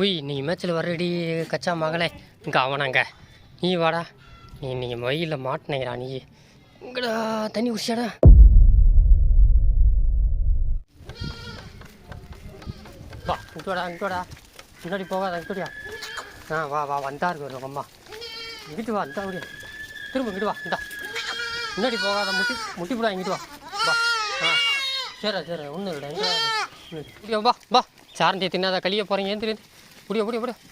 உய் நீ மேட்ச்சில் வரடி கச்சா மகளே. இங்கே அவனாங்க நீ வாடா. நீ நீங்கள் மயிலில் மாட்டினீங்கடா நீ. இங்கடா தண்ணி குடிச்சாடா. வா இங்கோடா வாடா முன்னாடி போகாத இங்கிட்டு ஆ வா வா வந்தா இருக்கு உங்க அம்மா. இங்கிட்டு வா இந்தா முடியும் திரும்ப இங்கிட்டு வா இந்தா. முன்னாடி போகாத முட்டி முட்டி போடா இங்கிட்டு வா. வா. ஆ சரி சரி. ஒன்றும் இல்லை இங்கே வா வா. சாரண்டியை தின்னாத கழிய போகிறீங்க ஏந்திரி. முடியும் முடியும் முடியும்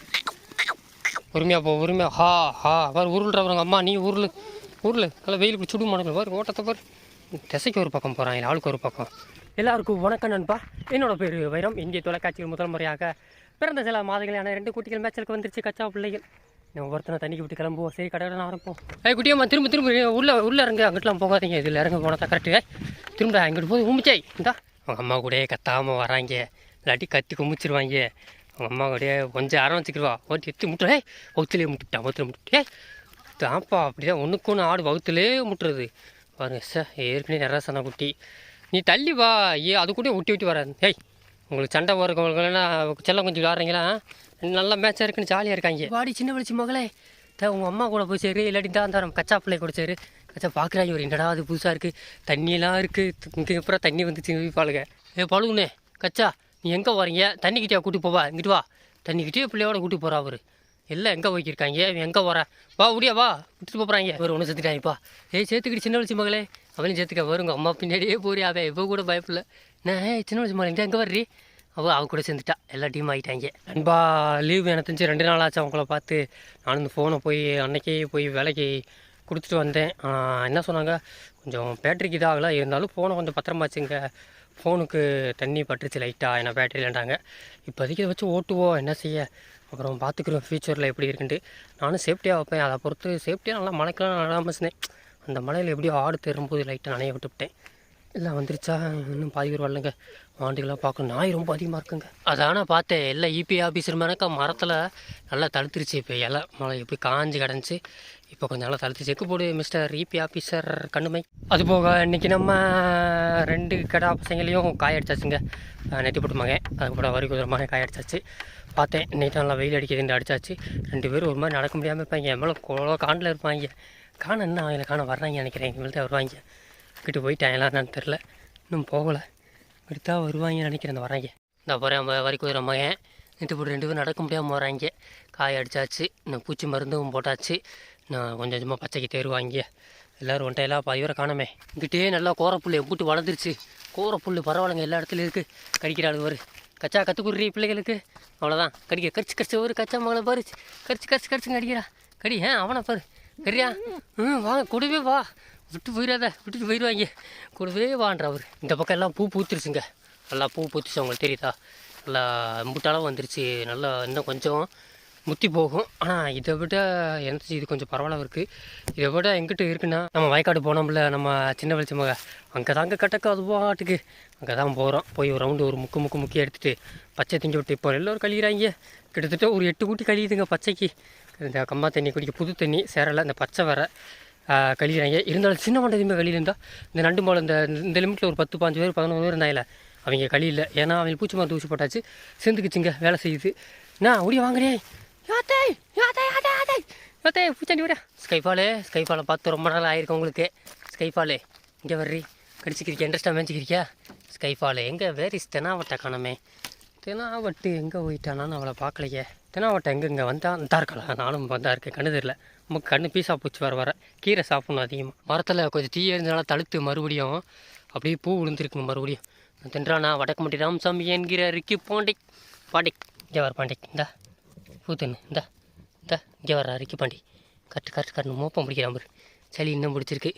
பொறுமையாக போ பொறுமையாக ஹா ஹா. பாரு உருள்றவங்க அம்மா நீ உருள் உருள் நல்லா வெயில் இப்படி சுடு மாட்டேங்க பாரு ஓட்டத்தை பாரு. திசைக்கு ஒரு பக்கம் போகிறான் ஆளுக்கு ஒரு பக்கம். எல்லாருக்கும் வணக்கம் நண்பா. என்னோட பேர் வைரம். இந்திய தொலைக்காட்சியில் முதல் முறையாக பிறந்த சில மாதங்களான ரெண்டு குட்டிகள் மேட்சலுக்கு வந்துருச்சு கச்சா பிள்ளைகள். நம்ம ஒருத்தனை தண்ணிக்கு விட்டு கிளம்புவோம். சரி கடவுள் ஆரம்பிப்போம். ஏ குட்டியம்மா திரும்ப திரும்ப. உள்ள உள்ள இறங்க. அங்கிட்டலாம் போகாதீங்க. இதில் இறங்க போனதா கரெக்டு திரும்ப அங்கிட்டு போய் உமிச்சாய் இந்தா. அவங்க அம்மா கூடயே கத்தாமல் வராங்க. இல்லாட்டி கத்தி குமிச்சிருவாங்க. அம்மா அப்படியே கொஞ்சம் ஆரம்பிச்சுக்கிடுவா ஓட்டி எத்தி முட்டுற. ஏய் வகுத்துலேயே முட்டுட்டான் வகுத்துல முட்டு தான்ப்பா அப்படிதான் ஒன்றுக்கு ஒன்று ஆடு வகுத்துலேயே முட்டுறது. பாருங்க சார் ஏற்கனவே நிறசன குட்டி. நீ தள்ளி வா ஏ அது கூட ஒட்டி ஒட்டி வராது. ஏய் உங்களுக்கு சண்டை போகிறவங்களுக்குன்னா செல்லம் கொஞ்சம் விளாட்றீங்களா நல்ல மேட்சாக இருக்குன்னு ஜாலியாக இருக்காங்க. வாடி சின்ன வலிச்சு மகளே. தே உங்கள் அம்மா கூட போய் சேரு இல்லாட்டி தான் தரம் கச்சா பிள்ளை கூட சேரு. கச்சா பார்க்குறாங்க ஒரு என்னடா அது புதுசாக இருக்குது தண்ணியெல்லாம் இருக்குது இங்கே அப்புறம் தண்ணி வந்துச்சு பாலுங்க ஏ பழுகுனே கச்சா. நீ எங்கே வரீங்க தண்ணிக்கிட்டே கூட்டி போவா? இங்கிட்டு வா. தண்ணிக்கிட்டே பிள்ளையோட கூட்டி போகிறா அவர். எல்லாம் எங்கே போய்க்கிருக்காங்க? எங்கே வர? வா முடியா வா. விட்டுட்டு போகிறாங்க ஒரு ஒன்று செத்துட்டாங்கப்பா ஏய் சேர்த்துக்கிட்டு சின்ன வயசு மகளே. அவளையும் சேர்த்துக்க வருங்க அம்மா பின்னாடியே போறியா அவன் இப்போ கூட பயப்படல. நான் சின்ன வலிச்சு மகளே எங்கே வர்றீ? அவள் அவ கூட சேர்ந்துட்டா. எல்லா டீம் ஆகிட்டாங்க நண்பா லீவ் எனக்கு தெரிஞ்சு ரெண்டு நாள் ஆச்சு அவங்கள பார்த்து. நான் இந்த ஃபோனை போய் அன்னைக்கே போய் வேலைக்கு கொடுத்துட்டு வந்தேன். என்ன சொன்னாங்க? கொஞ்சம் பேட்டரிக்கு இதாகலாம் இருந்தாலும் ஃபோனை கொஞ்சம் பத்திரமா வச்சுங்க ஃபோனுக்கு தண்ணி பட்டுருச்சு லைட்டாக என்ன பேட்டரி இப்போதைக்கு இதை வச்சு ஓட்டுவோம் என்ன செய்ய? அப்புறம் பார்த்துக்குறோம் ஃப்யூச்சரில் எப்படி இருக்குன்ட்டு. நானும் சேஃப்டியாக வைப்பேன். அதை பொறுத்து சேஃப்டியாக நல்லா மழைக்கெல்லாம் நடாமல் இருந்தேன் அந்த மலையில் எப்படியோ ஆடு தேரும்போது லைட்டாக நனைய விட்டுவிட்டேன் எல்லாம் வந்துருச்சா? இன்னும் பாதி பேர் வரலங்க. வாண்டிகளாம் பார்க்கணும். நாய் ரொம்ப அதிகமாக இருக்குங்க. அதான பார்த்தேன். எல்லாம் இபி ஆஃபீஸர் மேனக்கா மரத்தில் நல்லா தடுத்துருச்சு. இப்போ இலை மழை எப்படி காஞ்சு கிடந்துச்சு. இப்போ கொஞ்ச நாளாக தளர்த்து செக்கு போடு மிஸ்டர் இபி ஆஃபீஸர் கண்ணுமை. அது போக இன்றைக்கி நம்ம ரெண்டு கடா பசங்களையும் காய அடிச்சாச்சுங்க நெட்டி போட்டு மகன். அது கூட வரி குதிரமாக மகன் காய அடிச்சாச்சு பார்த்தேன் இன்னைக்கு நல்லா வெயில் அடிக்கிறதுன்னு அடிச்சாச்சு. ரெண்டு பேரும் ஒரு மாதிரி நடக்க முடியாமல் இருப்பாங்க. என் மேலே குளோ காண்டில் இருப்பாங்க. காண என்ன அவங்கள காண வர்றாங்க நினைக்கிறேன். எங்கள் வருவாங்க. கிட்ட போயிட்டாங்களா என்னன்னு தெரில இன்னும் போகலை. விடுத்தா வருவாங்க நினைக்கிறேன் இந்த வராங்க. இந்த போகிறேன் வரி குதிரை மகன். நேற்று போட்டு ரெண்டு பேரும் நடக்க முடியாமல் வராங்க. காய அடிச்சாச்சு இன்னும் பூச்சி மருந்தும் போட்டாச்சு. நான் கொஞ்சம் கொஞ்சமாக பச்சைக்கு தேருவாங்க எல்லோரும் ஒன்றை எல்லாம் பாதி பேரை காணாமே. இங்கிட்டே நல்லா கோரப்புல் எம்பிட்டு வளர்ந்துருச்சு. கோரப்புல் பரவாயில்லைங்க எல்லா இடத்துலையும் இருக்குது கடிக்கிறாள் ஒரு கச்சா கற்றுக்குறி பிள்ளைகளுக்கு. அவ்வளோதான் கடிக்க கரிச்சு கடிச்சு ஒரு கச்சா மகளை பாரு. கரிச்சு கடிச்சு கடிச்சுங்க கடிக்கிறா. கடி ஏன் அவனை பாரு. சரியா? ம் வாங்க கூடவே வா. விட்டு போயிடாத விட்டுட்டு போயிடுவாங்க கூடவே வான்ற அவர் இந்த பக்கம் எல்லாம் பூ பூத்துருச்சுங்க. நல்லா பூ பூத்துச்சு அவங்களுக்கு தெரியுதா? நல்லா எம்புட்டாலும் வந்துருச்சு. நல்லா இன்னும் கொஞ்சம் முத்தி போகும் ஆனால் இதை விட எனக்கு இது கொஞ்சம் பரவாயில்ல இருக்குது இதை விட எங்கிட்ட இருக்குன்னா நம்ம வயக்காடு போனோம்ல நம்ம சின்ன வெளிச்ச மக அங்கே தாங்க கட்டக்க அது பாட்டுக்கு அங்கே தான் போகிறோம் போய் ஒரு ரவுண்டு ஒரு முக்கு முக்கு முக்கி எடுத்துகிட்டு பச்சை திஞ்சு விட்டு இப்போ எல்லோரும் கழிகிறாங்க கிட்டத்தட்ட ஒரு எட்டு கூட்டி கழியுதுங்க பச்சைக்கு. இந்த கம்மா தண்ணி குடிக்க புது தண்ணி சேரலை இந்த பச்சை வர கழிகிறாங்க இருந்தாலும் சின்ன மண்டை எதுவுமே இருந்தால் இந்த நண்டு மாலை இந்த இந்த லிமிட்டில் ஒரு பத்து பாஞ்சு பேர் பதினொன்று பேர் இருந்தாயில்ல அவங்க கழியில். ஏன்னா அவங்க பூச்சி மருந்து ஊசி போட்டாச்சு. சேர்ந்துக்குச்சுங்க வேலை செய்யுது. நான் ஓடி வாங்குறேன் யாத்தே யாத்தே யாத்தே யாத்தே. யாத்தே பூச்சாண்டி விட. ஸ்கைஃபாலு ஸ்கைஃபாலை பார்த்து ரொம்ப நாள் ஆயிருக்கு உங்களுக்கு. ஸ்கைஃபாலே இங்கே வர்றி. கடிச்சிக்கிறீங்க இன்ட்ரெஸ்டாக மேய்ச்சிக்கிறியா ஸ்கைஃபாலே எங்கே வேரிஸ் இஸ் தெனாவட்டை காணமே. தெனாவட்டு எங்கே போயிட்டானான்னு அவளை பார்க்கலையே. தெனாவட்டை எங்கே இங்கே வந்தா தான் இருக்கலாம் நானும் வந்தா இருக்கேன். கண்ணு தெரியல. நமக்கு கண்ணு பீஸா பூச்சி வர வர கீரை சாப்பிடணும் அதிகமாக மரத்தில் கொஞ்சம் தீ இருந்தனால தழுத்து மறுபடியும் அப்படியே பூ விழுந்திருக்குங்க மறுபடியும். தின்றானா? வடக்குமட்டி ராமசாமி என்கிற ரிக்கி பாண்டிக் பாண்டிக் இங்கே வர பாண்டிக் இந்தா. பூத்துன்னு இந்தா இந்தா இங்கே வர ரிக்கி பாண்டி. கட்டு கட்டு கட்டு மோப்பம் பிடிக்கிறான் பாரு. சளி இன்னும் பிடிச்சிருக்கு.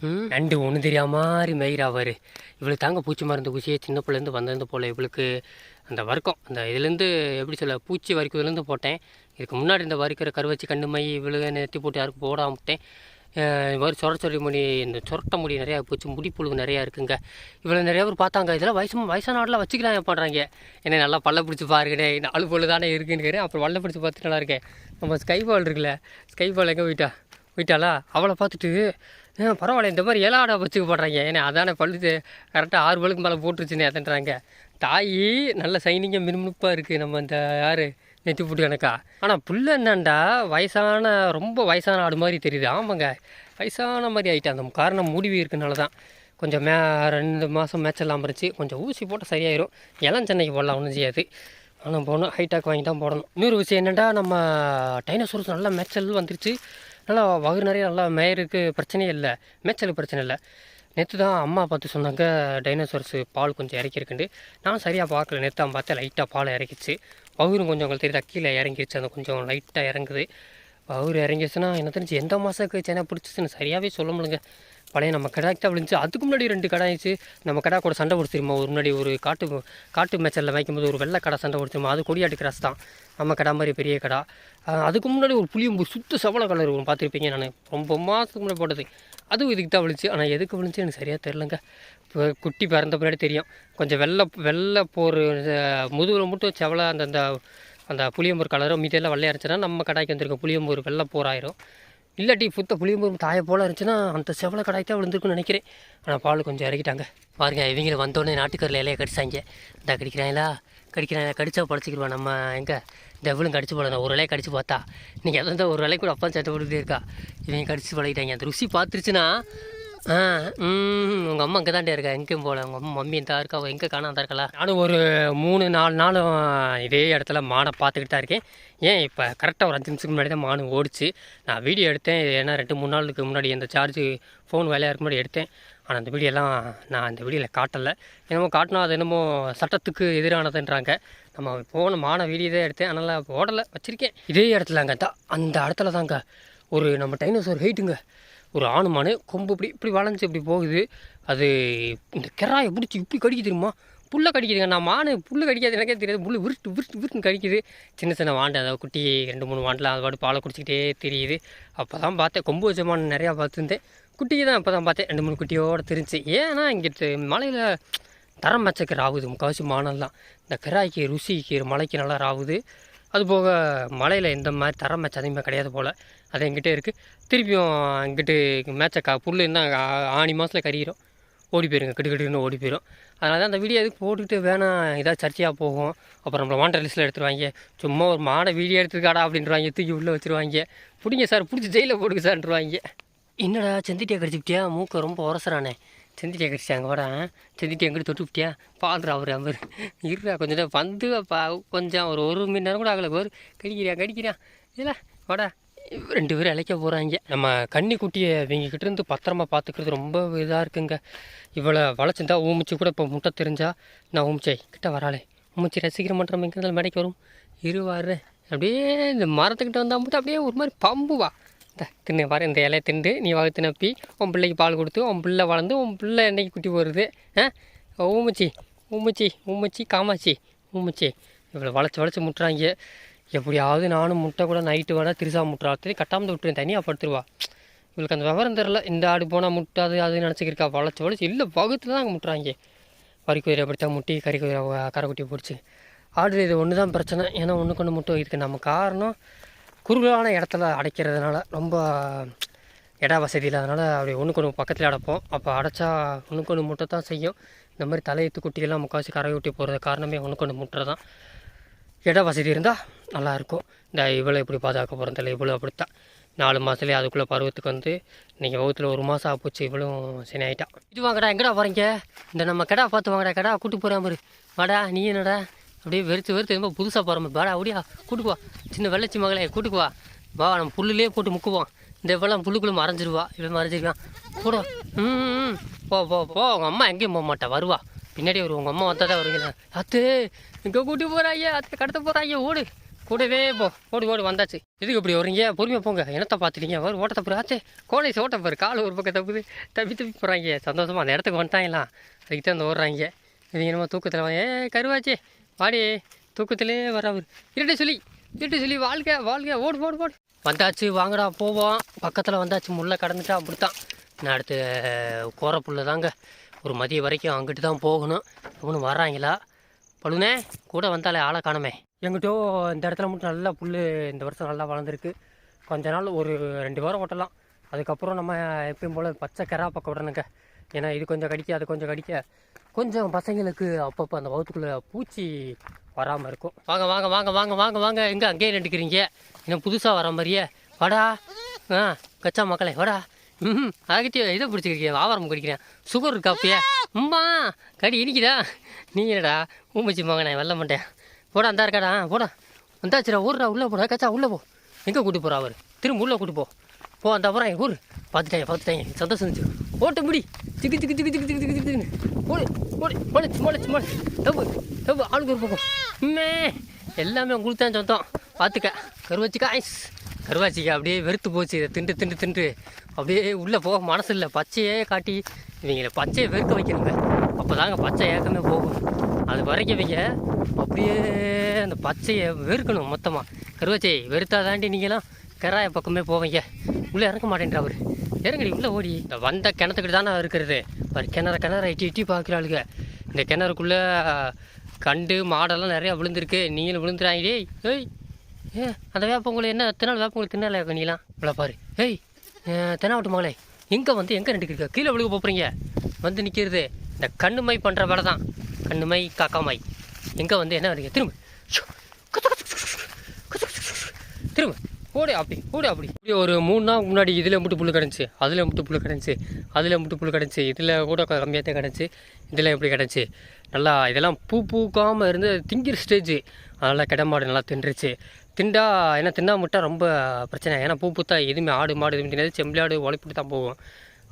ம்? நண்டு ஒன்று தெரியாம மாதிரி மயிரா இவளுக்கு தாங்க பூச்சி மருந்து பூச்சியே சின்ன பிள்ளைலேருந்து வந்திருந்து போல் இவளுக்கு. அந்த வர்க்கம் அந்த இதுலேருந்து எப்படி சொல்ல பூச்சி வரிக்கிறதுலேருந்து போட்டேன். இதுக்கு முன்னாடி இந்த வரைக்கிற கருவச்சி கண்ணு மை இவளுக்கு நெத்தி போட்டு யாருக்கும் போடாமட்டேன் இது மாதிரி சொர சொறி முடி இந்த சொரட்ட முடி நிறையா போச்சு முடி புழுகு நிறையா இருக்குங்க. இவ்வளோ நிறைய பேர் பார்த்தாங்க இதெல்லாம் வயசு வயசான ஆடெலாம் வச்சுக்கலாம் பண்ணுறாங்க என்ன நல்லா பல்ல பிடிச்சி பாருங்கண்ணே நாலு பொழுது தானே இருக்குன்னு அப்புறம் வல்ல பிடிச்சி பார்த்துட்டு நல்லா இருக்கேன். நம்ம ஸ்கை பால் இருக்குல்ல ஸ்கை பால் எங்கே போயிட்டா? போயிட்டாளா? அவளை பார்த்துட்டு பரவாயில்ல இந்த மாதிரி ஏழாடா வச்சுக்க போடுறாங்க ஏன்னா அதானே பல்லு கரெக்டாக ஆறு பழுக்கு மேலே போட்டுருச்சுன்னு அதன்றாங்க. தாய் நல்ல சைனிங்காக மினுமினுப்பாக இருக்குது நம்ம இந்த யார்? நெத்தி போட்டு கணக்கா ஆனால் புள்ள என்னண்டா? வயசான ரொம்ப வயசான ஆடு மாதிரி தெரியுது. ஆமாங்க. வயசான மாதிரி ஆகிட்டு அந்த காரணம் முடிவு இருக்கனால தான் கொஞ்சம் மே ரெண்டு மாதம் மேட்செல்லாம் இருந்துச்சு. கொஞ்சம் ஊசி போட்டால் சரியாயிடும் இளம் சென்னைக்கு போடலாம் ஒன்றும் செய்யாது. ஆனால் போகணும் ஹைட்டாக் வாங்கி தான் போடணும். இன்னொரு விஷயம் என்னென்னா நம்ம டைனோசரஸ் நல்லா மேய்ச்சல் வந்துருச்சு. நல்லா வகு நிறைய நல்லா மேயருக்கு பிரச்சனையே இல்லை. மேய்ச்சலுக்கு பிரச்சனை இல்லை. நேற்று தான் அம்மா பார்த்து சொன்னாங்க டைனோசரஸ் பால் கொஞ்சம் இறக்கிருக்குண்டு நான் சரியாக பார்க்கல. நேற்று தான் பார்த்தேன். லைட்டாக பால் இறக்கிச்சு. பவுரும் கொஞ்சம் உங்களுக்கு தெரியுது? கீழே இறங்கிருச்சு. அந்த கொஞ்சம் லைட்டாக இறங்குது. பவுர் இறங்கிடுச்சுன்னா என்ன தெரிஞ்சு எந்த மாதத்துக்கு சென்னை பிடிச்சிச்சுன்னு சரியாகவே சொல்ல முடியுங்க பழைய நம்ம கடாய்க்கு தான் விழுந்துச்சு. அதுக்கு முன்னாடி ரெண்டு கடை ஆயிடுச்சு. நம்ம கடை கூட சண்டை பிடிச்சிருமா ஒரு முன்னாடி ஒரு காட்டு காட்டு மேச்சரில் வைக்கும்போது ஒரு வெள்ளை கடை சண்டை பிடிச்சிருமா அது கொடியாட்டு கிராஸ் தான். நம்ம கடை மாதிரி பெரிய கடை. அதுக்கு முன்னாடி ஒரு புளியம்பு சுத்த சவள கலர் ஒன்று பார்த்துருப்பீங்க. நான் ரொம்ப மாதத்துக்கு முன்னாடி போட்டது. அதுவும் இதுக்கு தான் விழுச்சு ஆனால் எதுக்கு விழுந்துச்சு எனக்கு சரியாக தெரிலங்க இப்போ குட்டி பிறந்த பின்னாடி தெரியும். கொஞ்சம் வெள்ளை வெள்ளை போர் முதுகில் மட்டும் செவலை அந்த அந்த அந்த புளியம்பூர் கலரும் மீதியெல்லாம் வெள்ளையா இருந்துச்சுன்னா நம்ம கடாய்க்கு வந்திருக்க புளியம்பூர் வெள்ளை போராயிரும் இல்லாட்டி புத்த புளியம்பூர் தாயை போல் இருந்துச்சுன்னா அந்த செவலை கடாய்க்கு தான் விழுந்துருக்குன்னு நினைக்கிறேன். ஆனால் பால் கொஞ்சம் இறக்கிட்டாங்க. பாருங்க இவங்களை வந்தோடனே நாட்டுக்கரில் இலையை கடிச்சாங்க. இந்த கடிக்கிறாங்களா? கடிக்கிறேன் கடிச்சா பழச்சிக்கிடுவான் நம்ம எங்கே? இந்த எவ்வளோ கடிச்சு பழம் ஒரு வேலையை கடிச்சு பார்த்தா. நீங்கள் எதாவது ஒரு இலை கூட அப்பா சட்டை போட்டுக்கிட்டே இருக்கா? இவங்க கடிச்சு பழகிட்டாங்க. அந்த ருசி பார்த்துருச்சுன்னா ஆ ம் உங்கள் அம்மா அங்கே தாண்டே இருக்கா? எங்கேயும் போகல. உங்கள் அம்மா மம்மி தான் இருக்கா? அவள் எங்கே காணாம தான் இருக்கலாம் நானும் ஒரு மூணு நாலு நாளும் இதே இடத்துல மானை பார்த்துக்கிட்டு தான் இருக்கேன். ஏன் இப்போ கரெக்டாக ஒரு அஞ்சு நிமிஷத்துக்கு முன்னாடி தான் மானு ஓடிச்சு. நான் வீடியோ எடுத்தேன். ஏன்னா ரெண்டு மூணு நாளுக்கு முன்னாடி அந்த சார்ஜ் ஃபோன் வேலையாக இருக்க முன்னாடி எடுத்தேன். ஆனால் அந்த வீடியோலாம் நான் அந்த வீடியோவில் காட்டலை. என்னமோ காட்டினா அது என்னமோ சட்டத்துக்கு எதிரானதுன்றாங்க. நம்ம போன மான வீடியோ தான் எடுத்தேன். அதனால் ஓடலை வச்சுருக்கேன். இதே இடத்துலங்க தான் அந்த இடத்துல தாங்க. ஒரு நம்ம டைனோசர் ஹைட்டுங்க ஒரு ஆணு மானு கொம்பு இப்படி இப்படி வளைஞ்சு இப்படி போகுது. அது இந்த கிராயை பிடிச்சி இப்படி கடிக்க தெரியுமா? புல்லை கடிக்குதுங்க. நான் மானு புல்லு கடிக்காது எனக்கே தெரியாது. புல்லு விருட்டு விருட்டு விருட்டுன்னு கடிக்குது. சின்ன சின்ன வாண்டை அதாவது குட்டி ரெண்டு மூணு வாண்டில் அது பாட்டு பாலை குடிச்சிக்கிட்டே தெரியுது. அப்போ தான் பார்த்தேன். கொம்பு வச்ச மான் நிறையா பார்த்துருந்தேன். குட்டியை தான் இப்போ தான் பார்த்தேன். ரெண்டு மூணு குட்டியோடு தெரிஞ்சு. ஏன்னா இங்கிட்டு மலையில் தரம் மச்சக்கு ஆகுது. முக்கால்வாசி தான் இந்த கிராய்க்கு ருசிக்கு மலைக்கு நல்லா ஆகுது. அதுபோக மலையில் இந்த மாதிரி தரம் மேட்ச் அதிகமாக கிடையாது போல். அது எங்கிட்டே இருக்குது திருப்பியும் இங்கிட்டு மேட்சை கா புல் இருந்தால் ஆணி ஆனி மாதத்தில் கறிகிறோம் ஓடி போயிருங்க. கிடு கிடுன்னு ஓடி போயிடும் அதனால தான் அந்த வீடியோ எதுக்கு போட்டுட்டு வேணாம் ஏதாவது சர்ச்சையாக போகும். அப்புறம் நம்மளை வாண்டர் லிஸ்ட்டில் எடுத்துருவாங்க. சும்மா ஒரு மாடை வீடியோ எடுத்துருக்காடா அப்படின்றவாங்க தூக்கி உள்ளே வச்சுருவாங்க. பிடிங்க சார் பிடிச்சி ஜெயிலில் போடுங்க சார்ன்றவாங்க என்னடா செந்திட்டியை கடிச்சுக்கிட்டியா? மூக்கை ரொம்ப உரசுறானே. செந்திட்டியா கடிச்சாங்க வாடா. செந்திட்டி எங்கிட்ட தொட்டு விட்டியா? பாடுறா அவர் அவர். இருடா கொஞ்சம் நேரம் வந்து பா கொஞ்சம் ஒரு ஒரு மணி நேரம் கூட ஆகலை. ஒரு கடிக்கிறியா கடிக்கிறியா இல்லை வாடா. ரெண்டு பேரும் இழைக்க போகிறாங்க நம்ம கன்னிக்குட்டியை இவங்கக்கிட்ட இருந்து பத்திரமா பார்த்துக்கிறது ரொம்ப இதாக இருக்குங்க. இவ்வளோ வளைச்சிருந்தா ஊமிச்சு கூட இப்போ முட்டை தெரிஞ்சா நான் ஊமிச்சே கிட்ட வராளே. ஊமிச்சு ரசிக்கிற மட்டும் எங்கே மேடைக்கு வரும். இருவாரு அப்படியே இந்த மரத்துக்கிட்ட வந்தால் மட்டும் அப்படியே ஒரு மாதிரி பம்புவா. இந்த தின்னு பாரு இந்த இலையை திண்டு நீ வகுத்து நப்பி உன் பிள்ளைக்கு பால் கொடுத்து உன் பிள்ளை வளர்ந்து உன் பிள்ளை என்னைக்கு குட்டி போடுறது ஆ? ஊமச்சி ஊமச்சி ஊமச்சி காமாச்சி ஊமச்சி. இவ்வளோ வளைச்சி வளைச்சி முட்டுறாங்க. எப்படியாவது நானும் முட்டை கூட நைட்டு வேணால் திருசா முட்டுறா. தெரியும் கட்டாமல் விட்டுருவேன் தனியாக படுத்துருவா. இவளுக்கு அந்த விவரம் தெரில இந்த ஆடு போனால் முட்டாது அது நினச்சிக்கிருக்கா. வளைச்சி வளைச்சி இல்லை வகுத்தில் தான் அங்கே முட்டுறாங்க. வரி குதிரை பிடிச்சா முட்டி கறி குதிரை கரைக்குட்டி பிடிச்சி. ஆடு இது ஒன்று தான் பிரச்சனை. ஏன்னா ஒன்றுக்கு ஒன்று முட்டை இருக்குது நம்ம காரணம் குறுகலான இடத்துல அடைக்கிறதுனால ரொம்ப இட வசதி இல்லாதனால அப்படி ஒன்றுக்கு ஒன்று பக்கத்தில் அடைப்போம். அப்போ அடைச்சா ஒன்றுக்கு ஒன்று முட்டை தான் செய்யும். இந்த மாதிரி தலையத்து குட்டியெல்லாம் முக்கால்வாசி கரை ஊட்டி போகிறது காரணமே ஒன்றுக்கு ஒன்று முட்டை தான் இட வசதி இருந்தால் நல்லாயிருக்கும் இந்த இவ்வளோ எப்படி பாதுகாக்க போகிறோம் தலை இவ்வளோ அப்படித்தான். நாலு மாதத்துலேயே அதுக்குள்ளே பருவத்துக்கு வந்து நீங்கள் வகுத்தில் ஒரு மாதம் ஆப்போச்சு இவ்வளோ சரி ஆகிட்டான் இது வாங்கடா எங்கடா போகிறீங்க இந்த நம்ம கடா பார்த்து வாங்கடா கடா கூட்டு போகிறா மாதிரி வாடா நீ என்னடா? அப்படியே வெறுத்து வெறுத்து ரொம்ப புதுசாக போகிற மாதிரி. வாடா அப்படியா கூட்டுக்குவா சின்ன வெள்ளச்சி மகளே கூட்டுக்கு வா. நம்ம புல்லுலேயே போட்டு முக்குவோம். இந்த இவெல்லாம் புல்லுக்குள்ளே மறைஞ்சிருவா. இவன் மறைஞ்சிருக்கான். போடுவா ம் போ போ போ. உங்கள் அம்மா எங்கேயும் போக மாட்டா. வருவா. பின்னாடி வரும் உங்கள் அம்மா வந்தால் தான் வருவீங்களா? அத்து இங்கே கூட்டி போகிறாய்யா அத்தை கடத்த போகிறாய்யா ஓடு. கூடவே போ. ஓடி ஓடி வந்தாச்சு. எதுக்கு இப்படி வரீங்க பொறுமையாக போங்க. என்னத்தை பார்த்துட்டீங்க வரும் ஓட்டத்தை போகிற ஆச்சே கோடைஸ் ஓட்ட போகிற கால் ஒரு பக்கம் தப்புது. தப்பி தப்பி போகிறாங்க சந்தோஷமாக அந்த இடத்துக்கு வந்துட்டாங்களாம் அதுக்கு தான் அந்த ஓடுறாங்க. இது என்னமோ தூக்கத்தில் ஏ கருவாச்சே. வாடி தூக்கத்திலே வரவர் இருட்டு சொல்லி இருட்டு சொல்லி வாழ்க வாழ்க ஓடு ஓடு ஓடு. வந்தாச்சு வாங்கடா போவோம். பக்கத்தில் வந்தாச்சு முள்ளை கடந்துட்டா அப்படித்தான். நான் அடுத்து கோர புல்ல தாங்க. ஒரு மதியம் வரைக்கும் அங்கிட்டு தான் போகணும். ஒன்றும் வர்றாங்களா? பழுனே கூட வந்தாலே ஆளை காணுமே. எங்கிட்டோ இந்த இடத்துல மட்டும் நல்லா புல் இந்த வருஷம் நல்லா வளர்ந்துருக்கு. கொஞ்ச நாள் ஒரு ரெண்டு வாரம் ஓட்டலாம். அதுக்கப்புறம் நம்ம எப்பயும் போல் பச்சை கரா பக்கம் விடணுங்க. ஏன்னா இது கொஞ்சம் கடிக்க அது கொஞ்சம் கடிக்க. கொஞ்சம் பசங்களுக்கு அப்பப்போ அந்த வகுத்துக்குள்ளே பூச்சி வராமல் இருக்கும். வாங்க வாங்க வாங்க வாங்க வாங்க வாங்க. எங்கே அங்கேயே நின்றுக்கிறீங்க இன்னும் புதுசாக வர மாதிரியே. வாடா. ஆ கச்சா மக்களே வாடா. ம் ஆகிட்டே இதை பிடிச்சிருக்கீங்க ஆவாரம் குடிக்கிறேன். சுகர் இருக்கா அப்பயே? அம்மா கடி இனிக்குதா? நீ என்னடா? ஊமச்சி மகனே வெல்ல மாட்டேன். போடா அந்த இருக்காடா. போடா. வந்தாச்சுடா ஊர்றா உள்ளே போடா. கச்சா உள்ளே போ. எங்கே கூட்டி போகிறா அவர்? திரும்ப உள்ளே கூட்டி போ. போ அந்த அப்புறம் என் ஊர். பார்த்துட்டாங்க பார்த்துட்டேன். சந்தோஷம் இருந்துச்சு. ஓட்டு முடி. திக்கு திக்கு திக்கு திக்கு திக்கு திக்கு திக்கு ஓடு ஓடு மொழிச்சு மொழிச்சு மொழி தப்பு தப்பு ஆளுக்கு ஒரு பக்கம். மே எல்லாமே உங்களுக்கு தான் சொந்தம். பார்த்துக்க. கருவாச்சிக்கா ஐஸ். கருவாச்சிக்கா அப்படியே வெறுத்து போச்சு. இதை திண்டு திண்டு திண்டு அப்படியே உள்ளே போக மனசு இல்லை. பச்சையே காட்டி. இவங்களை பச்சையை வெறுக்க வைக்கணுங்க. அப்போ தாங்க பச்சை ஏக்கமே போகும். அது வரைக்கும் இவங்க அப்படியே அந்த பச்சையை வெறுக்கணும் மொத்தமாக கருவாச்சி வெறுத்தா தாண்டி நீங்களாம் கராய பக்கமே போவீங்க. உள்ளே இறங்க மாட்டேன்ற அவர். இறங்கடி உள்ளே ஓடி. இந்த வந்த கிணத்துக்கிட்டு தானே இருக்கிறது. பாரு கிணற கிணற எட்டி எட்டி பார்க்குறாளுங்க இந்த கிணறுக்குள்ளே கண்டு மாடெல்லாம் நிறையா விழுந்திருக்கு. நீங்களும் விழுந்துறாங்க. டேய் ஏய் ஏ அந்த வேப்பங்குளி என்ன தினால் வேப்பங்குளி தின்னால நீலாம்? இவ்வளோ பாரு. ஏய் தெனாவட்டு மகளே. எங்கே வந்து எங்கே நின்றுக்கிருக்க கீழே விழுக போகிறீங்க வந்து நிற்கிறது இந்த கண்ணுமை பண்ணுற வேலை தான் கண்ணுமை காக்காமாய். எங்கே வந்து என்ன வரீங்க திரும்ப. குத்து. திரும்ப. போடு அப்படி போடு அப்படி. இப்படி ஒரு மூணு நாள் முன்னாடி இதில் மட்டும் புல் கிடச்சி அதில் மட்டும் புல் கிடச்சி அதில் மட்டும் புல் கிடச்சி இதில் கூட கம்மியாக தான் இதில் எப்படி கிடச்சி நல்லா இதெல்லாம் பூ பூக்காமல் இருந்து திங்கிற ஸ்டேஜ் அதனால் கிடமாடு நல்லா தின்றுச்சு. திண்டா ஏன்னா தின்னா முட்டா ரொம்ப பிரச்சனை. ஏன்னா பூ பூத்தா எதுவுமே ஆடு மாடு எதுவுமே தின்னாது. செம்பிளாடு உழைப்பிட்டு தான் போகும்.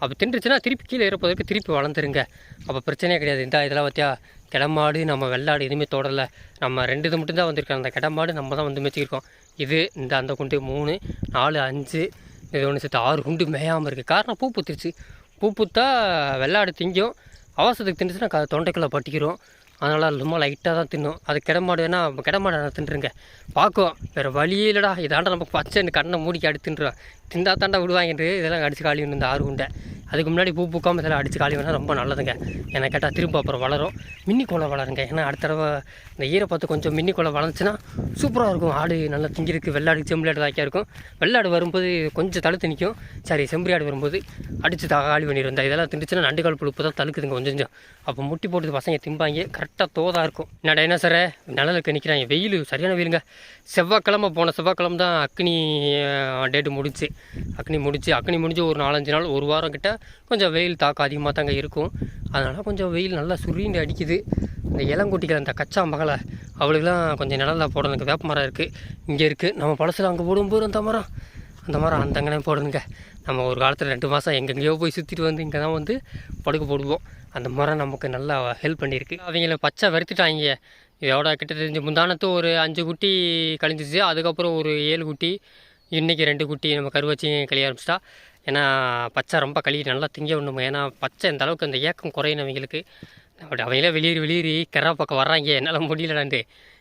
அப்போ தின்றுச்சுன்னா திருப்பி கீழே இருப்பதற்கு திருப்பி வளர்ந்துருங்க. அப்போ பிரச்சனையே கிடையாது. இந்த இதெல்லாம் பார்த்தியா கிடமாடு நம்ம வெள்ளாடு எதுவுமே தொடலை. நம்ம ரெண்டு இது மட்டும்தான் வந்திருக்கோம் அந்த கிடமாடு நம்ம தான் வந்து மேய்ச்சிருக்கோம். இது இந்த அந்த குண்டு மூணு நாலு அஞ்சு இது ஒன்று சேர்த்து ஆறு குண்டு மேயாமல் இருக்குது காரணம் பூ பூத்துருச்சு. பூ பூத்தா வெள்ளாடு திங்கும். அவசரத்துக்கு தின்றுச்சுன்னா தொண்டைக்குள்ளே பட்டிக்கிறோம். அதனால் ரொம்ப லைட்டாக தான் தின்னும். அது கிடமாடு வேணால் கிடமாடு நான் தின்றுங்க பார்க்கும் வேறு வழியே இல்லைடா. இதாண்ட நம்ம பச்சைன்னு கண்ணை மூடிக்கி அடி தின்றுவோம். இந்தா தாண்டா விடுவாங்கன்று இதெல்லாம் அடிச்சு காலி இந்த ஆறு உண்டை அதுக்கு முன்னாடி பூ பூக்காமல் இதெல்லாம் அடிச்சு காலி வேணால் ரொம்ப நல்லதுங்க. ஏன்னா கேட்டால் திரும்ப அப்புறம் வளரும். மின்னி கோலம் வளருங்க. ஏன்னா அடுத்த தடவை இந்த ஈரை பார்த்து கொஞ்சம் மின்னி கோலம் வளர்ந்துச்சுன்னா சூப்பராக இருக்கும். ஆடு நல்லா திங்கிருக்கு வெள்ளாடு செம்பிளாடு தாக்கியாக இருக்கும். வெள்ளாடு வரும்போது கொஞ்சம் தழுத்து நிற்கும் சரி செம்பரியாடு வரும்போது அடித்து தா காலி பண்ணியிருந்தா இதெல்லாம் திண்டுச்சுன்னா நண்டுகால் புழுப்பு தான் தழுக்குதுங்க கொஞ்சம் கொஞ்சம். அப்போ முட்டி போட்டு பசங்க திம்பாங்க. கரெக்டாக தோதாக இருக்கும். என்ன டைனோசரை நிழலுக்கு நிற்கிறாங்க வெயில் சரியான வெயிலுங்க. செவ்வாய்க்கிழமை போன செவ்வாய்க்கிழமை தான் அக்னி டேட்டு முடிச்சு அக்னி முடிச்சு அக்னி முடிஞ்சு ஒரு நாலஞ்சு நாள் ஒரு வாரம் கிட்ட கொஞ்சம் வெயில் தாக்கம் அதிகமாக தாங்க இருக்கும். அதனால் கொஞ்சம் வெயில் நல்லா சுருண்டு அடிக்குது. இந்த இளங்குட்டிகள் அந்த கச்சா மகளை அவளுக்குலாம் கொஞ்சம் நிழலில் போடணுங்க வேப்ப மரம் இருக்குது இங்கே இருக்குது நம்ம பழசில் அங்கே போடும்போது அந்த மரம். அந்த மரம் அந்தங்கனே போடணுங்க நம்ம ஒரு காலத்தில் ரெண்டு மாதம் எங்கெங்கேயோ போய் சுற்றிட்டு வந்து இங்கே தான் வந்து படுக்க போடுவோம். அந்த மரம் நமக்கு நல்லா ஹெல்ப் பண்ணியிருக்கு. அவங்கள பச்சை வறுத்துட்டாங்க. இதோட கிட்ட தெரிஞ்சு முந்தானத்து ஒரு அஞ்சு குட்டி கழிஞ்சிச்சு. அதுக்கப்புறம் ஒரு ஏழு குட்டி. இன்றைக்கி ரெண்டு குட்டி நம்ம கருவச்சி கழிய ஆரம்பிச்சிட்டா. ஏன்னா பச்சை ரொம்ப கழுவி நல்லா திங்க விடணும்? ஏன்னா பச்சை இந்த அளவுக்கு அந்த ஏக்கம் குறையணும் அவங்களுக்கு அப்படி அவங்களே வெளியேறி வெளியேறி கரா பக்கம் வர்றாங்க. என்னால் முடியலடாண்டு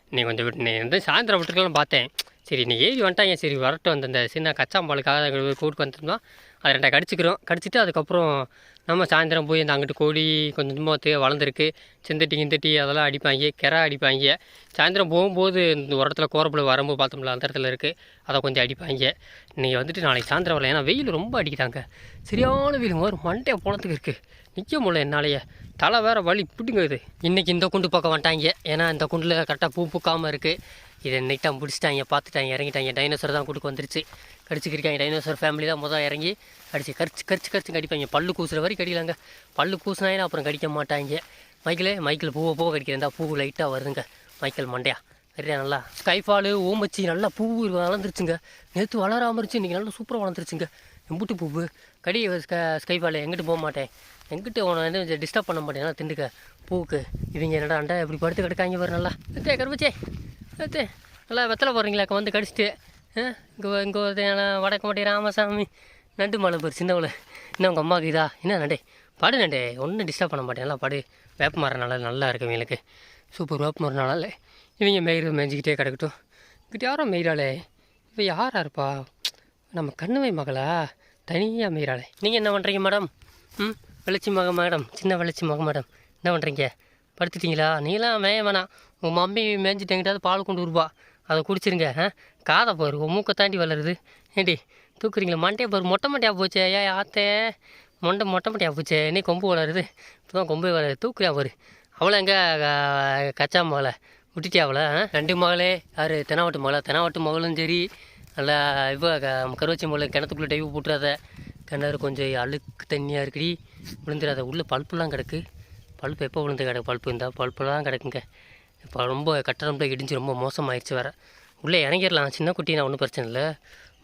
நீ கொஞ்சம் விட்டு நீ வந்து சாயந்தரம் விட்டுருக்கலாம் பார்த்தேன். சரி நீ ஏறி வந்துட்டாங்க. சரி வரட்டும். அந்த சின்ன கச்சாம்பாலுக்காக கூட்டுக்கு வந்துருந்தோம் அதை ரெண்டாக கடிச்சிக்கிறோம். கடிச்சிட்டு அதுக்கப்புறம் நம்ம சாயந்தரம் போய் அந்த அங்கிட்டு கோழி கொஞ்சம் கொஞ்சமாக வளர்ந்துருக்கு. செந்தட்டி கிந்தட்டி அதெல்லாம் அடிப்பாங்க கெரா அடிப்பாங்க. சாயந்தரம் போகும்போது இந்த ஒரு இடத்துல வரம்பு பார்த்தோம்ல அந்த இடத்துல இருக்குது அதை கொஞ்சம் அடிப்பாங்க. நீங்கள் வந்துட்டு நாளைக்கு சாயந்தரம் வரல ஏன்னா வெயில் ரொம்ப அடிக்குதாங்க. சரியான வெயில் ஒரு மண்டையை போனதுக்கு இருக்குது நிற்க முடியல என்னாலேயே. தலை வேறு வலி பிடிங்குது இன்றைக்கி இந்த குண்டு பக்கம் வந்துட்டாங்க ஏன்னா இந்த குண்டில் கரெக்டாக பூ பூக்காமல் இருக்குது இதை இன்னைக்கு தான் பிடிச்சிட்டாங்க பார்த்துட்டாங்க இறங்கிட்டாங்க. டைனோசர் தான் கூட்டுக்கு வந்துருச்சு. கடிச்சிக்கிருக்காங்க. டைனோசர் ஃபேமிலி தான் முதல் இறங்கி கடிச்சு கரிச்சு கரிச்சு கரிச்சு கடிப்பாங்க. பல்லு கூசுற வரைக்கும் கடிக்கலாங்க. பல்லு கூசினாயினா அப்புறம் கடிக்க மாட்டாங்க. மைக்கிளே மைக்கிள் பூவை பூவை கடிக்கிறேன் பூ லைட்டாக வருதுங்க. மைக்கேல் மண்டையா. சரியா நல்லா ஸ்கைஃபாலு ஓமச்சி நல்லா பூ வளர்ந்துருச்சுங்க. நேற்று வளராமல் இருந்துச்சு. இன்றைக்கி நல்லா சூப்பராக வளர்ந்துருச்சுங்க. எம்புட்டு பூவு. கடி ஸ்கை ஸ்கைஃபாலு எங்கிட்டு போக மாட்டேன். எங்கிட்ட உன வந்து டிஸ்டர்ப் பண்ண மாட்டேன். நல்லா திண்டுக்க. பூவுக்கு. இவங்க என்னடா அண்டா இப்படி படுத்து கிடக்காங்க பாரு நல்லா. அத்தே கருப்பச்சே நல்லா வெத்தலை போடுறீங்களா வந்து கடிச்சிட்டு. இங்கே இங்கே ஒருத்தன் வடக்கு ராமசாமி. நண்டு மலை பாரு சின்னவளை என்ன உங்கள் அம்மாவுக்கு இதா? என்ன நண்டே? படு நண்டே. ஒன்றும் டிஸ்டர்ப் பண்ண மாட்டேன். எல்லாம் படு. வேப்ப மரனால நல்லா இருக்கு இவங்களுக்கு. சூப்பர் வேப்ப மரனால இவங்க மேய்கிறது மேய்ஞ்சிக்கிட்டே கிடக்கட்டும். இங்கிட்ட யாரோ மெயிராளே இவ யாரா இருப்பா? நம்ம கண்ணுவை மகளா? தனியாக மெயிராளே நீங்கள் என்ன பண்ணுறீங்க மேடம்? ம்? வெளிச்சி மக மேடம். சின்ன வெளிச்சி மக மேடம். என்ன பண்ணுறீங்க படுத்துட்டீங்களா? நீலாம் மேய வேணாம் உங்கள் மம்மி மேய்ஞ்சிட்டு எங்கிட்டாவது பால் கொண்டு வருவா. அதை குடிச்சிருங்க ஆ? காதை பாரு மூக்கை தாண்டி வளருது. ஏண்டி தூக்குறீங்களா மண்டையை பாரு மொட்டை மண்டையாக போச்சு ஏன் ஆத்தே. மொண்டை மொட்டை மட்டையாக போச்சு என்னை கொம்பு வளருது. இப்போ தான் கொம்பு வளருது தூக்குறியா பாரு. அவளை எங்கே கச்சா மகளை? விட்டுட்டியா அவளை ரெண்டு மகளே யார்? தெனாவட்டு மகளா? தெனாவட்டு மகளும் சரி. நல்லா இவ க- கருவச்சி மகளை கிணத்துக்குள்ளே டைவு போட்டுறாத. கிணறு கொஞ்சம் அழுக்கு தண்ணியாக இருக்குடி. விழுந்துடாத உள்ளே பல்ப்புலாம் கிடக்கு. பல்ப்பு எப்போ விழுந்து கிடக்கு? பல்ப்பு இருந்தால் பல்ப்புலாம் கிடக்குங்க. இப்போ ரொம்ப கட்டடம்ல இடிஞ்சு ரொம்ப மோசமாயிடுச்சு வேறு. உள்ளே இறங்கிடலாம். சின்ன குட்டினா ஒன்றும் பிரச்சனை இல்லை.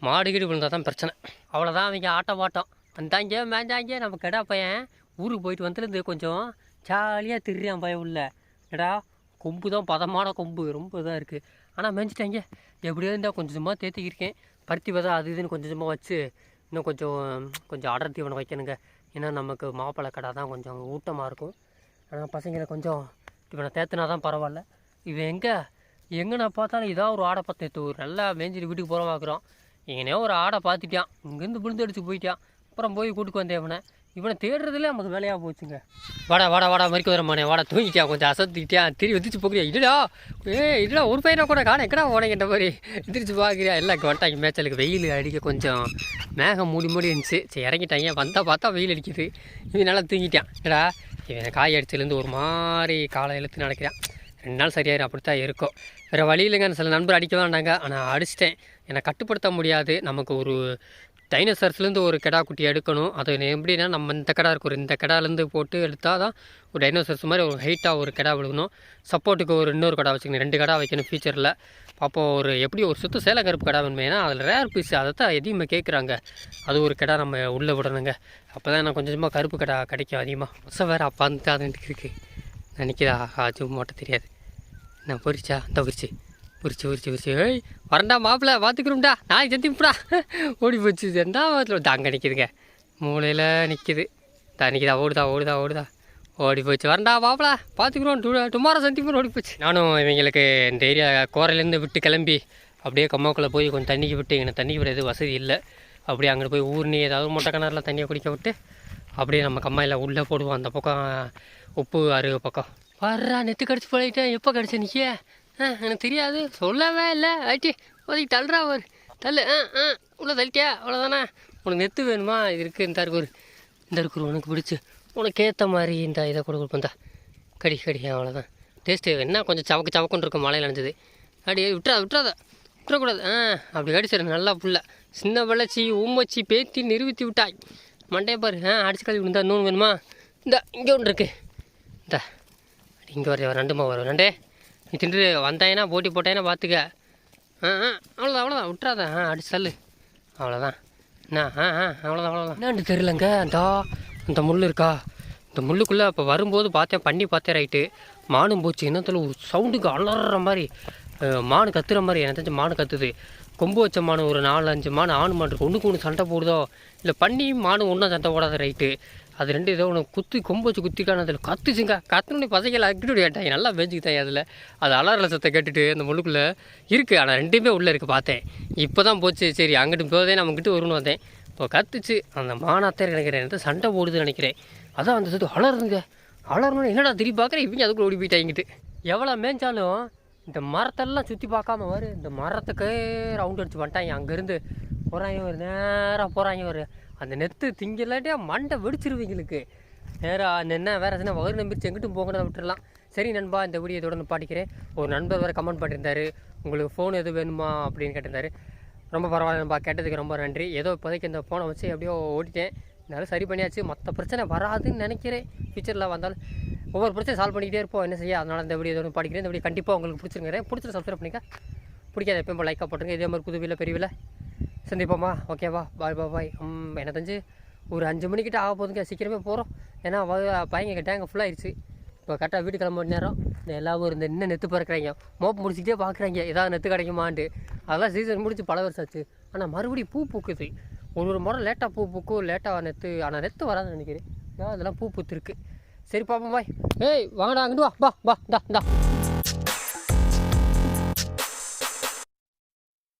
மாடு கீடு விழுந்தால் தான் பிரச்சனை. அவ்வளோதான் அவங்க ஆட்டம் பாட்டம். வந்தாங்க மேஞ்சாங்க நம்ம கடா பையன் ஊருக்கு போயிட்டு வந்துருந்து கொஞ்சம் ஜாலியாக திருறான் பையன் உள்ள. எடா கொம்பு தான் பதமான கொம்பு. ரொம்ப இதாக இருக்குது ஆனால் மேய்ஞ்சிட்டாங்க எப்படியோ இருந்தால் கொஞ்சம் சும்மா தேத்திக்கிருக்கேன். பருத்தி விதை அது இதுன்னு கொஞ்சம் சும்மா வச்சு இன்னும் கொஞ்சம் கொஞ்சம் அடர்த்தி ஒன்று வைக்கணுங்க. ஏன்னா நமக்கு மாப்பிள்ளை கடை தான் கொஞ்சம் ஊட்டமாக இருக்கும். ஆனால் பசங்களை கொஞ்சம் இவனை தேத்துனா தான் பரவாயில்ல. இவன் எங்கே? எங்கே நான் பார்த்தாலும் இதாக ஒரு ஆடை பார்த்து ஒரு நல்லா மேஞ்சிட்டு வீட்டுக்கு போகிற பார்க்குறோம் எங்கனையோ ஒரு ஆடை பார்த்துட்டான். இங்கேருந்து விழுந்து அடிச்சு போயிட்டான். அப்புறம் போய் கூட்டுக்கு வந்தேன் இவனை. இவனை தேடுறதுல நமக்கு வேலையாக போச்சுங்க. வாடா வாடா வாடா மறிக்க வரமானே வாடா தூங்கிட்டியா கொஞ்சம் அசத்திக்கிட்டியா? திரும்பி எதிர்த்து போகிறியா இல்லடா. ஏ இல்லடா ஒரு பையனை கூட காண எக்கடா உனக்கிட்ட மாதிரி? எதிர்த்து பார்க்குறியா? எல்லாம் வந்துட்டாங்க. மேய்ச்சலுக்கு வெயில் அடிக்க கொஞ்சம் மேகம் மூடி மூடி இருந்துச்சு. சரி இறங்கிட்டாங்க. வந்தால் பார்த்தா வெயில் அடிக்குது. இவன் நல்லா தூங்கிட்டான். ஏடா இவன் காய் அடிச்சதுலேருந்து ஒரு மாதிரி காலை இழுத்து நடக்கிறான். ரெண்டு நாள் சரியாயிரும் அப்படித்தான் இருக்கும். வேறு வழி இல்லைங்க சில நண்பர் அடிக்க வேண்டாங்க ஆனால் அடிச்சிட்டேன். என்னை கட்டுப்படுத்த முடியாது. நமக்கு ஒரு டைனோசர்ஸ்லேருந்து ஒரு கிடா குட்டி எடுக்கணும். அது எப்படின்னா நம்ம இந்த கிடா இருக்கும் இந்த கிடாலேருந்து போட்டு எடுத்தால் தான் ஒரு டைனோசர்ஸ் மாதிரி ஒரு ஹைட்டாக ஒரு கிடா விழுகணும். சப்போர்ட்டுக்கு ஒரு இன்னொரு கடா வச்சுக்கணும். ரெண்டு கடா வைக்கணும் ஃபியூச்சரில் அப்போ ஒரு எப்படி ஒரு சுத்த சேலை கருப்பு கடா வேணுமே ஏன்னா அதில் ரேர் பீஸ் அதை தான் எதையுமே கேட்குறாங்க அது ஒரு கடா நம்ம உள்ளே விடணுங்க. அப்போ தான் நான் கொஞ்சம் கொஞ்சமாக கருப்பு கடா கிடைக்கும் அதிகமாக மொசம் வேறு அப்பா வந்து அது நினைக்கிறா அது மட்டும் தெரியாது. நான் பொரிச்சா இந்த உரிச்சு உரிச்சு உரிச்சு ஏய் வரண்டா மாப்பிள்ள பார்த்துக்கிறோம்டா நாளைக்கு சந்திப்புடா ஓடி போச்சு. எந்தா வாரத்தில் அங்கே நிற்கிதுங்க மூளையில் நிற்கிது தான் நிற்கிதா ஓடுதா ஓடுதா ஓடுதா. ஓடி போச்சு. வரண்டா மாப்பிள்ள பார்த்துக்குறோம் டு டுமாரோ சந்திப்போம் ஓடி போச்சு. நானும் இவங்களுக்கு இந்த ஏரியா கோரையிலேருந்து விட்டு கிளம்பி அப்படியே கம்மாக்குள்ளே போய் கொஞ்சம் தண்ணிக்கு விட்டு எனக்கு தண்ணிக்கு விட எதுவும் வசதி இல்லை. அப்படியே அங்கே போய் ஊர்னி ஏதாவது மொட்டை கிணறுல தண்ணியை குடிக்க விட்டு அப்படியே நம்ம கம்மாயில் உள்ளே போடுவோம். அந்த பக்கம் உப்பு அருகு பக்கம். வர்றா நெத்து கடிச்சு போயிட்டேன் எப்போ கடிச்ச நிற்க ஆ எனக்கு தெரியாது. சொல்லவே இல்லை. ஆச்சு ஒதுக்கி தள்ளுறா ஒரு. தள்ளு. ஆ ஆ உள்ள தள்ளிட்டியா? அவ்வளோதானே உனக்கு நெத்து வேணுமா? இது இருக்குது இந்த இருக்கு ஒரு. இந்த இருக்கு உனக்கு பிடிச்சி. உனக்கு ஏற்ற மாதிரி இந்த இதை கொடு கொடுப்பந்தா கடி. கடி அவ்வளோதான் டேஸ்ட்டு என்ன கொஞ்சம் சவக்கு சவக்குன்னு இருக்கும் மழையில் நினச்சது அடி விட்டுறா விட்டுறாத. விட்டுறக்கூடாது. ஆ அப்படி அடிச்சிரு நல்லா புள்ள. சின்ன வளர்ச்சி ஊமச்சி பேத்தி நிறுவித்தி விட்டாய். மண்டையை பாரு. ஆ அடிச்சு கழுவி விழுந்தா இன்னொன்று வேணுமா? இந்த இங்கே ஒன்று இருக்குது இந்த. இங்கே வர ரெண்டுமா வரும். ரெண்டே. நீ தின்று வந்தாயினா போட்டி போட்டாயினா பார்த்துக்க ஆ ஆ அவ்வளோதான் அவ்வளோதான் விட்றாத ஆ அடிச்சு தள்ளு அவ்வளோதான் என்ன? ஆ ஆ அவ்வளோதான் அவ்வளோதான் என்னன்னு தெரிலங்க அந்த அந்த முள் இருக்கா? இந்த முள்ளுக்குள்ளே அப்போ வரும்போது பார்த்தேன் பண்ணி பார்த்தேன் ரைட்டு. மானும் போச்சு. என்னத்தில் ஒரு சவுண்டுக்கு அலற மாதிரி மானு கத்துற மாதிரி எனக்கு தெரிஞ்சு மானு கத்துது. கொம்பு வச்ச மானு ஒரு நாலு அஞ்சு மானு ஆணு மாடு இருக்கு. ஒன்றுக்கு ஒன்று சண்டை போடுதோ? இல்லை பண்ணி மானு ஒன்றும் சண்டை போடாத ரைட்டு. அது ரெண்டு ஏதோ ஒன்று குத்தி கொம்பு வச்சு குத்திக்கான அதில். கத்துச்சுங்க கத்துனோடனே பசங்களை அக்கிட்டு கேட்டாங்க. நல்லா மேய்ச்சிக்கிட்டாங்க அதில். அது அலறல சத்தை கேட்டுட்டு அந்த முழுக்குள்ளே இருக்குது ஆனால் ரெண்டுமே உள்ளே இருக்குது பார்த்தேன். இப்போ தான் போச்சு. சரி அங்கிட்டு போதே நம்ம வரும்னு வந்தேன். இப்போ கத்துச்சு. அந்த மானாத்தே நினைக்கிறேன். எனக்கு சண்டை போடுதுன்னு நினைக்கிறேன். அதான் அந்த சத்து அலருதுங்க அலறணும் என்னடா திருப்பி பார்க்குறேன் இவங்க அதுக்குள்ள ஓடி போயிட்டாங்கிட்டு எவ்வளோ மேய்ஞ்சாலும் இந்த மரத்தெல்லாம் சுற்றி பார்க்காம வரு இந்த மரத்துக்கு ரவுண்ட் அடிச்சு பண்ணிட்டாங்க அங்கேருந்து போகிறாங்க ஒரு நேராக போகிறாங்க ஒரு அந்த நெத்து திங்கலாட்டியா மண்டை வெடிச்சிருவீங்களுக்கு நேராக அந்த என்ன வேறு எதுனா வயிறு நம்பிச்சு எங்கிட்டும் போங்கன்னு விட்டுடலாம் சரி நண்பா இந்த வீடியோ தொடர்ந்து பாட்டிக்கிறேன் ஒரு நண்பர் வேறு கமெண்ட் பண்ணியிருந்தாரு உங்களுக்கு ஃபோன் எதுவும் வேணுமா அப்படின்னு கேட்டிருந்தாரு. ரொம்ப பரவாயில்ல நண்பா கேட்டதுக்கு ரொம்ப நன்றி. ஏதோ இப்போதைக்கு இந்த ஃபோனை வச்சு எப்படியோ ஓட்டிட்டேன் நல்லா சரி பண்ணியாச்சு. மற்ற பிரச்சனை வராதுன்னு நினைக்கிறேன். ஃபியூச்சரில் வந்தாலும் ஒவ்வொரு பிரச்சனை சால்வ் பண்ணிக்கிட்டே இருப்போம். என்ன செய்ய? அதனால் இந்த வீடியோ தொடர்ந்து பாடிக்கிறேன். இந்த வீடியோ கண்டிப்பாக உங்களுக்கு பிடிச்சிருக்கிறேன் பிடிச்சிட்டு சப்ஸ்கிரைப் பண்ணிக்க பிடிக்காத எப்பயும் லைக்காக போட்டுருங்க. இதே மாதிரி புதுவியில் வீட்டில் சந்திப்போம்மா சந்திப்போமா ஓகேவா பாய் பாய் பாய் ம் எனக்கு தெரிஞ்சு ஒரு அஞ்சு மணிக்கிட்ட ஆக போதுங்க சீக்கிரமே போகிறோம் ஏன்னா பையங்க டேங்க் ஃபுல்லாகிடுச்சு இப்போ கரெக்டாக வீட்டு கிளம்ப மணி நேரம். இந்த எல்லாரும் இந்த இன்னும் நெத்து பறக்குறாங்க. மோப்பு முடிச்சுக்கிட்டே பார்க்குறாங்க ஏதாவது நெத்து கிடைக்குமான்ட்டு. அதெல்லாம் சீசன் முடிச்சு பல வருஷம் ஆச்சு. ஆனால் மறுபடியும் பூ பூக்குது. ஒரு ஒரு முறை லேட்டாக பூ பூக்கும். லேட்டாக நெத்து ஆனால் நெத்து வராதுன்னு நினைக்கிறேன். ஏன் அதெல்லாம் பூ பூத்துருக்கு. சரி பாப்போம் பாய் ஏய் வாங்கடா அங்கிட்டு வா. பா பா டா டா